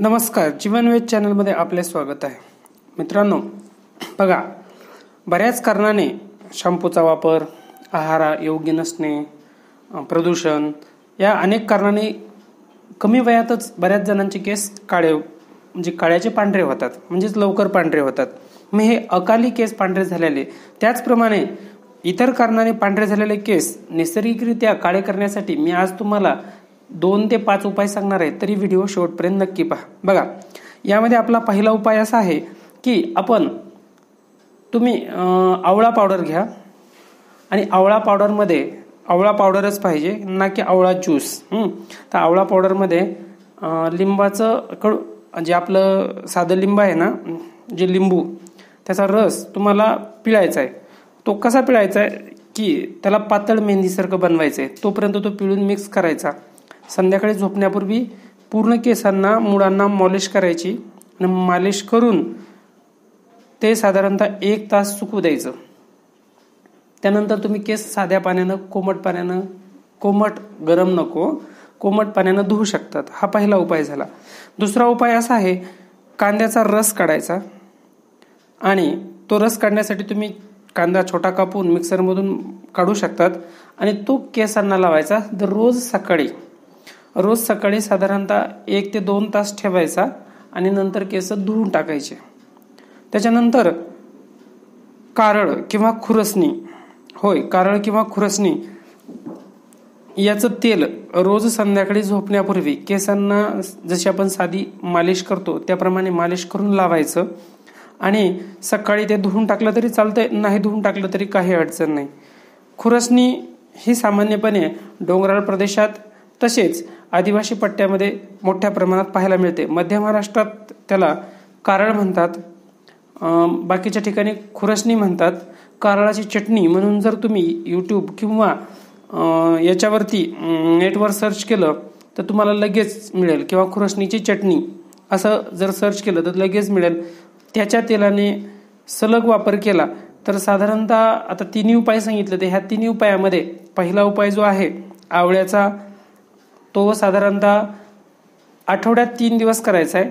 नमस्कार जीवनवेद चॅनलमध्ये आपले स्वागत आहे. मित्रांनो बघा बऱ्याच कारणाने शॅम्पूचा वापर आहार योग्य नसणे प्रदूषण या अनेक कारणाने कमी वयातच बऱ्याच जणांचे केस काळे म्हणजे काळ्याचे पांढरे होतात म्हणजेच लवकर पांढरे होतात. मग हे अकाली केस पांढरे झालेले त्याचप्रमाणे इतर कारणाने पांढरे झालेले केस नैसर्गिकरित्या काळे करण्यासाठी मी आज तुम्हाला दोन ते पाच उपाय सांगणार आहे तरी व्हिडिओ शेवटपर्यंत नक्की पहा. बघा यामध्ये आपला पहिला उपाय असा आहे की आपण तुम्ही आवळा पावडर घ्या आणि आवळा पावडरमध्ये आवळा पावडरच पाहिजे ना की आवळा ज्यूस तर आवळा पावडरमध्ये लिंबाचं कडू जे आपलं साधं लिंब आहे ना जे लिंबू त्याचा रस तुम्हाला पिळायचा आहे. तो कसा पिळायचा आहे की त्याला पातळ मेहंदीसारखं बनवायचं आहे. तोपर्यंत तो पिळून मिक्स करायचा. संध्याकाळी झोपण्यापूर्वी पूर्ण केसांना मुळांना मॉलिश करायची. आणि मालिश करून ते साधारणतः एक तास सुकू द्यायचं. त्यानंतर तुम्ही केस साध्या पाण्यानं कोमट पाण्यानं कोमट गरम नको कोमट पाण्यानं धुवू शकतात. हा पहिला उपाय झाला. दुसरा उपाय असा आहे कांद्याचा रस काढायचा. आणि तो रस काढण्यासाठी तुम्ही कांदा छोटा कापून मिक्सरमधून काढू शकतात. आणि तो केसांना लावायचा दररोज सकाळी. रोज सकाळी साधारणतः एक ते दोन तास ठेवायचा आणि नंतर केस धुवून टाकायचे. त्याच्यानंतर कारळ किंवा खुरसणी होय कारळ किंवा खुरसणी याचं तेल रोज संध्याकाळी झोपण्यापूर्वी केसांना जशी आपण साधी मालिश करतो त्याप्रमाणे मालिश करून लावायचं. आणि सकाळी ते धुवून टाकलं तरी चालतंय नाही धुवून टाकलं तरी काही अडचण नाही. खुरसणी ही सामान्यपणे डोंगराळ प्रदेशात तसेच आदिवासी पट्ट्यामध्ये मोठ्या प्रमाणात पाहायला मिळते. मध्य महाराष्ट्रात त्याला कारळ म्हणतात. बाकीच्या ठिकाणी खुरसणी म्हणतात. कारळाची चटणी म्हणून जर तुम्ही यूट्यूब किंवा याच्यावरती नेटवर सर्च केलं तर तुम्हाला लगेच मिळेल. किंवा खुरसणीची चटणी असं जर सर्च केलं तर लगेच मिळेल. त्याच्या तेलाने सलग वापर केला तर साधारणतः आता तिन्ही उपाय सांगितले ते ह्या तिन्ही उपायामध्ये पहिला उपाय जो आहे आवळ्याचा तो साधारणतः आठवड्यात तीन दिवस करायचा आहे.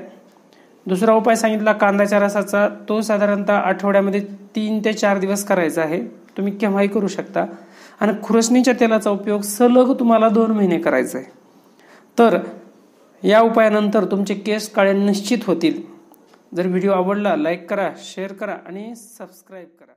दुसरा उपाय सांगितला कांद्याच्या रसाचा तो साधारणतः आठवड्यामध्ये तीन ते चार दिवस करायचा आहे. तुम्ही केव्हाही करू शकता. आणि खुरसणीच्या तेलाचा उपयोग सलग तुम्हाला दोन महिने करायचा आहे. तर या उपायानंतर तुमचे केस काळे निश्चित होतील. जर व्हिडिओ आवडला लाईक करा शेअर करा आणि सबस्क्राईब करा.